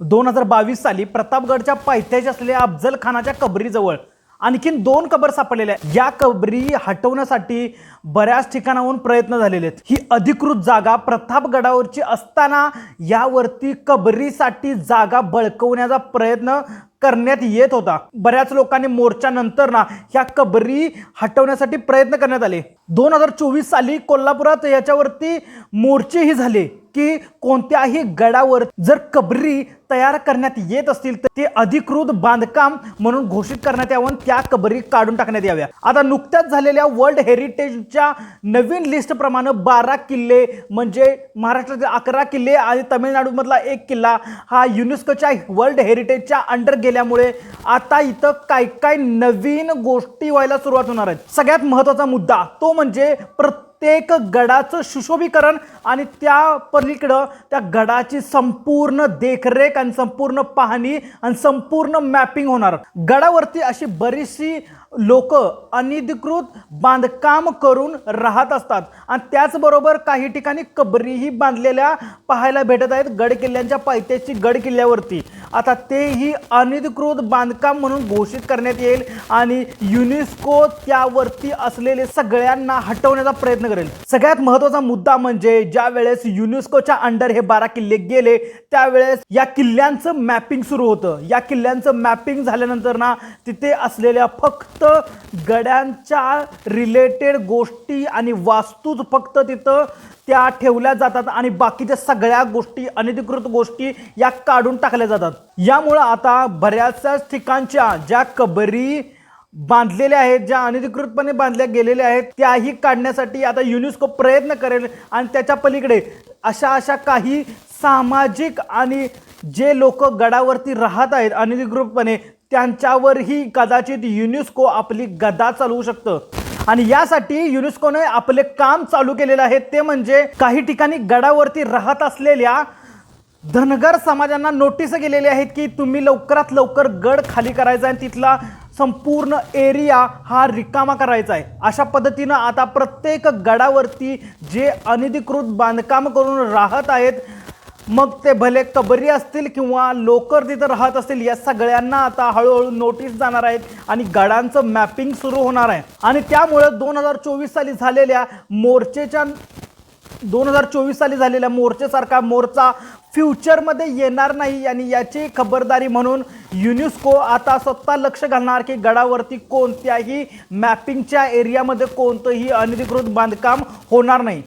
दोन हजार बावीस साली प्रतापगडच्या पायथ्याशी असलेल्या अफजल खानाच्या कबरीजवळ आणखीन दोन कबर सापडलेल्या आहेत. या कबरी हटवण्यासाठी बऱ्याच ठिकाणाहून प्रयत्न झालेले आहेत. ही अधिकृत जागा प्रतापगडावरची असताना यावरती कबरीसाठी जागा बळकवण्याचा प्रयत्न करण्यात येत होता. बऱ्याच लोकांनी मोर्चानंतर ना ह्या कबरी हटवण्यासाठी प्रयत्न करण्यात आले. दोन हजार चोवीस साली कोल्हापुरात याच्यावरती मोर्चेही झाले. की कोणत्याही गडावर जर कबरी तयार करण्यात येत असतील तर ते अधिकृत बांधकाम म्हणून घोषित करण्यात यावं आणि त्या कबरी काढून टाकण्यात याव्या. आता नुकत्याच झालेल्या वर्ल्ड हेरिटेजच्या नवीन लिस्टप्रमाणे बारा किल्ले म्हणजे महाराष्ट्रातील अकरा किल्ले आणि तमिळनाडूमधला एक किल्ला हा युनेस्कोच्या वर्ल्ड हेरिटेजच्या अंडर गेल्यामुळे आता इथं काय काय नवीन गोष्टी व्हायला सुरुवात होणार आहेत. सगळ्यात महत्त्वाचा मुद्दा तो म्हणजे प्रत्येक प्रत्येक गडाचं सुशोभीकरण आणि त्या पलीकडं त्या गडाची संपूर्ण देखरेख आणि संपूर्ण पाहणी आणि संपूर्ण मॅपिंग होणार. गडावरती अशी बरीचशी लोक अनधिकृत बांधकाम करून राहत असतात. आणि त्याचबरोबर काही ठिकाणी कबरीही बांधलेल्या पाहायला भेटत आहेत गड किल्ल्यांच्या पायथ्याची गड किल्ल्यावरती. आता तेही अनधिकृत बांधकाम म्हणून घोषित करण्यात येईल आणि युनेस्को त्यावरती असलेले सगळ्यांना हटवण्याचा प्रयत्न करेल. सगळ्यात महत्त्वाचा मुद्दा म्हणजे ज्या वेळेस युनेस्कोच्या अंडर हे बारा किल्ले गेले त्यावेळेस या किल्ल्यांचं मॅपिंग सुरू होतं. या किल्ल्यांचं मॅपिंग झाल्यानंतर ना तिथे असलेल्या फक्त गड्यांच्या रिलेटेड गोष्टी आणि वास्तूच फक्त तिथं त्या ठेवल्या जातात आणि बाकीच्या सगळ्या गोष्टी अनधिकृत गोष्टी या काढून टाकल्या जातात. यामुळं आता बऱ्याचशा ठिकाणच्या ज्या कबरी बांधलेल्या आहेत ज्या अनधिकृतपणे बांधल्या गेलेल्या आहेत त्याही काढण्यासाठी आता युनेस्को प्रयत्न करेल आणि त्याच्या पलीकडे अशा अशा काही सामाजिक आणि जे लोक गडावरती राहत आहेत अनधिकृतपणे त्यांच्यावरही कदाचित युनेस्को आपली गदा चालवू शकतं. आणि यासाठी युनेस्कोने आपले काम चालू केलेलं आहे ते म्हणजे काही ठिकाणी गडावरती राहत असलेल्या धनगर समाजांना नोटीस गेलेली आहेत की तुम्ही लवकरात लवकर गड खाली करायचा आणि तिथला संपूर्ण एरिया हा रिकामा करायचा आहे. अशा पद्धतीनं आता प्रत्येक गडावरती जे अनधिकृत बांधकाम करून राहत आहेत मग ते भले कबरी असतील किंवा लोकर तिथं राहत असतील या सगळ्यांना आता हळूहळू नोटीस जाणार आहेत आणि गडांचं मॅपिंग सुरू होणार आहे. आणि त्यामुळं दोन हजार चोवीस साली झालेल्या मोर्चेच्या दोन हजार चोवीस साली झालेल्या मोर्चेसारखा मोर्चा फ्युचरमध्ये येणार नाही आणि याची खबरदारी म्हणून युनेस्को आता स्वतः लक्ष घालणार की गडावरती कोणत्याही मॅपिंगच्या एरियामध्ये कोणतंही अनधिकृत बांधकाम होणार नाही.